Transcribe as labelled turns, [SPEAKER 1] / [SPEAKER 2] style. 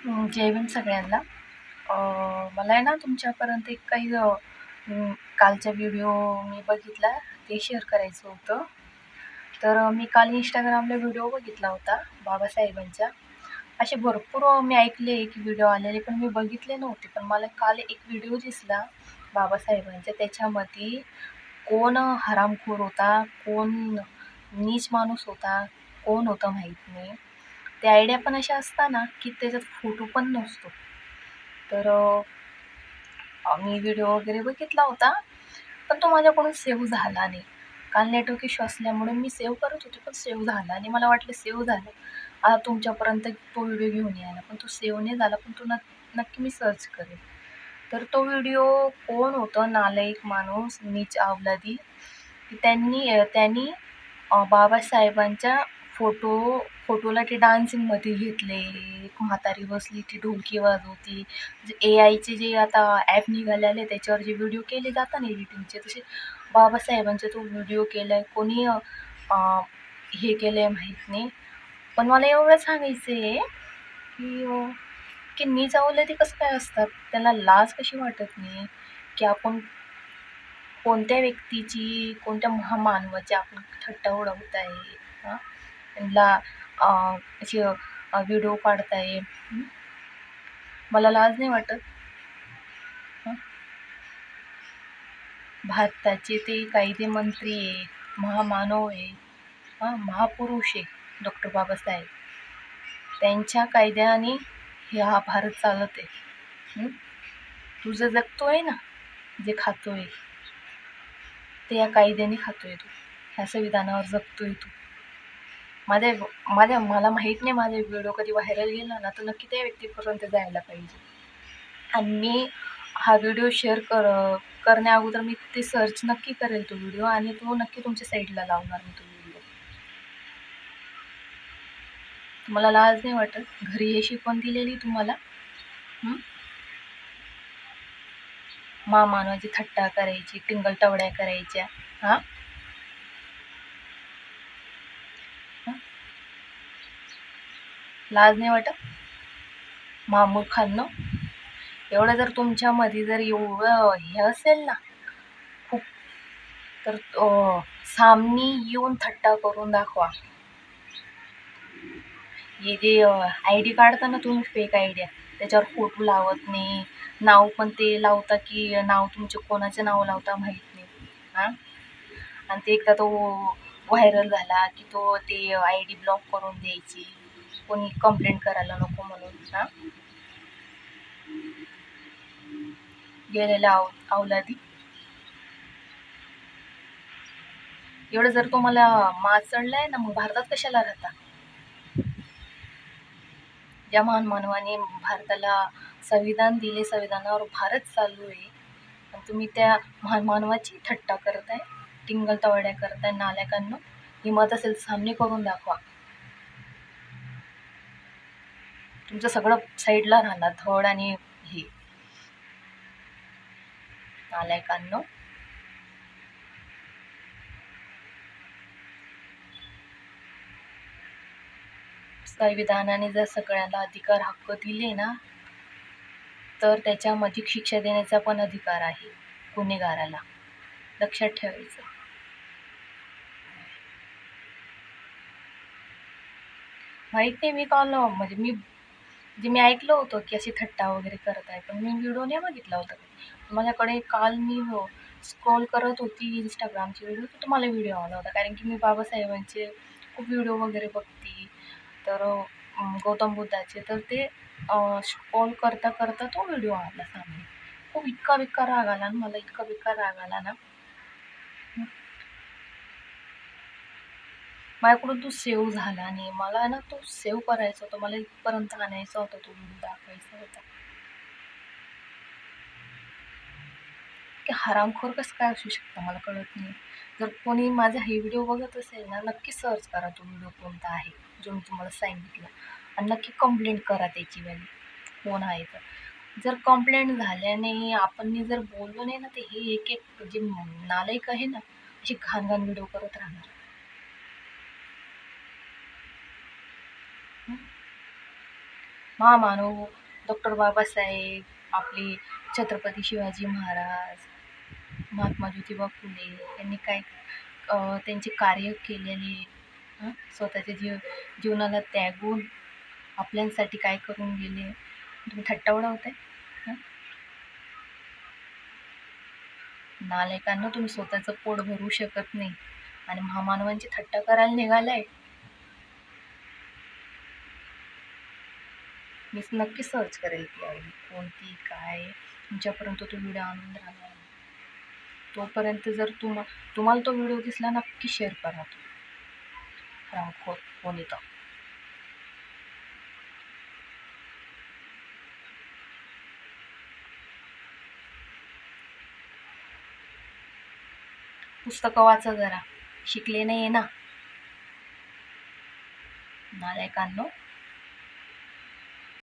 [SPEAKER 1] अं, जय भीम सगळ्यांना. मला आहे ना तुमच्यापर्यंत एक काही कालचा व्हिडिओ मी बघितला ते शेअर करायचं होतं. तर मी काल इंस्टाग्रामला व्हिडिओ बघितला होता बाबासाहेबांचा. असे भरपूर मी ऐकले की व्हिडिओ आलेले पण मी बघितले नव्हते. पण मला काल एक व्हिडिओ दिसला बाबासाहेबांचा. त्याच्यामध्ये कोण हरामखोर होता कोण नीच माणूस होता कोण होता माहीत नाही. ते आयडिया पण अशा असताना की त्याच्यात फोटो पण नसतो. तर मी व्हिडिओ वगैरे बघितला होता पण तो माझ्याकडून सेव्ह झाला नाही. काल नेटवर्क इश्यू असल्यामुळे मी सेव्ह करत होते पण सेव्ह झाला आणि मला वाटलं सेव्ह झालं. आता तुमच्यापर्यंत तो व्हिडिओ घेऊन यायला पण तो सेव्ह नाही झाला पण तो नक् नक्की मी सर्च करेन. तर तो व्हिडिओ कोण होतं? नालायक माणूस नीच अवलादी त्यांनी त्यांनी बाबासाहेबांच्या फोटो फोटोला ते डान्सिंगमध्ये घेतले एक म्हातारी बसली ती ढोलकी वाजवती. जे ए आयचे जे आता ॲप निघालेले त्याच्यावर जे व्हिडिओ केले जातात ना एडिटिंगचे तसे बाबासाहेबांचे तो व्हिडिओ केला आहे कोणी हे केलं आहे माहीत नाही. पण मला एवढं सांगायचं आहे की की मी जाऊलं ते कसं काय असतात? त्याला लाज कशी वाटत नाही? की आपण कोणत्या व्यक्तीची कोणत्या महामानवाची आपण थट्टा उडवत आहे हां? ला अं, अशी व्हिडिओ काढताय हं? मला लाज नाही वाटत. भारताचे ते कायदे मंत्री आहे महामानव आहे हां महापुरुष आहे डॉक्टर बाबासाहेब. त्यांच्या कायद्याने हे हा भारत चालत आहे. तुझं तू जे जगतोय ना जे खातोय ते या कायद्याने खातोय तू. ह्या संविधानावर जगतोय तू. माझे माझ्या मला माहीत नाही माझा व्हिडिओ कधी व्हायरल गेला ना तर नक्की त्या व्यक्तीपर्यंत जायला पाहिजे. आणि मी हा व्हिडिओ शेअर कर करण्या अगोदर मी ते सर्च नक्की करेल तो व्हिडिओ आणि तो नक्की तुमच्या साईडला लावणार मी तो व्हिडिओ तुम्हाला लाज नाही वाटत? घरी हे शिकवण दिलेली तुम्हाला? हं? माझी थट्टा करायची टिंगल टवड्या करायच्या. हां? लाज नाही वाटत? महामूर्खांनो एवढं जर तुमच्यामध्ये जर एवढं हे असेल ना खूप तर सामनी येऊन थट्टा करून दाखवा. हे जे आय डी काढता ना तुम्ही फेक आयडिया त्याच्यावर फोटो लावत नाही. नाव पण ते लावता की नाव तुमचे कोणाचे नाव लावता माहीत नाही. हां? आणि ते एकदा तो व्हायरल झाला की तो ते आय डी ब्लॉक करून द्यायची. कोणी कंप्लेंट करायला नको म्हणून हां. गेलेल्या आव अवलादी. एवढं जर तुम्हाला माज चढलाय ना मग भारतात कशाला राहता? ज्या महान मानवाने भारताला संविधान दिले संविधानावर भारत चालू आहे. आणि तुम्ही त्या महान मानवाची थट्टा करताय टिंगल तवड्या करताय नालायकांनो. हिमत असेल सामने करून दाखवा. तुमचं सगळं साईडला राहणार थोड आणि हे. नालायकांनो संविधानाने जर सगळ्यांना अधिकार हक्क दिले ना तर त्याच्यामध्ये शिक्षा देण्याचा पण अधिकार आहे गुन्हेगाराला. लक्षात ठेवायचं. माहीत नाही मी कॉल म्हणजे मी म्हणजे मी ऐकलं होतं की अशी थट्टा वगैरे करत आहे पण मी व्हिडिओ नाही बघितला होता माझ्याकडे काल मी हो स्क्रोल करत होती इंस्टाग्रामचे व्हिडिओ तर तुम्हाला व्हिडिओ आला होता. कारण की मी बाबासाहेबांचे खूप व्हिडिओ वगैरे बघते. तर गौतम बुद्धाचे तर ते स्क्रोल करता करता तो व्हिडिओ आला सामने. खूप इतका बिक्का राग आला ना मला इतका बिक्का राग आला ना. माझ्याकडून तो सेव्ह झाला आणि मला ना तो सेव्ह करायचा होता मला इथपर्यंत आणायचा होता तो व्हिडिओ दाखवायचा होता. की हरामखोर कसं काय असू शकतं मला कळत नाही. जर कोणी माझा हे व्हिडिओ बघत असेल ना नक्की सर्च करा तो व्हिडिओ कोणता आहे जो मी तुम्हाला सांगितला. आणि नक्की कंप्लेंट करा त्याची वाली कोण आहे तर. जर कंप्लेंट झाल्याने आपण जर बोललो नाही ना ते हे एक एक जे नालायक आहे ना अशी घाण घाण व्हिडिओ करत राहणार. महामानव डॉक्टर बाबासाहेब आपले छत्रपती शिवाजी महाराज महात्मा ज्योतिबा फुले यांनी काय त्यांचे कार्य केलेले स्वतःच्या जीव जीवनाला त्यागून आपल्यांसाठी काय करून गेले? तुम्ही थट्टा उडवताय? नालायकांना तुम्ही स्वतःचं पोट भरू शकत नाही आणि महामानवांची थट्टा करायला निघालाय? मी नक्की सर्च करेल ती आय डी कोणती काय? तुमच्यापर्यंत तो व्हिडिओ आणून राहणार. तोपर्यंत जर तुम तुम्हाला तो व्हिडिओ दिसला नक्की शेअर करा तो. रामखोर वनिता पुस्तकं वाचा जरा. शिकले नाही ना. नालायकांनो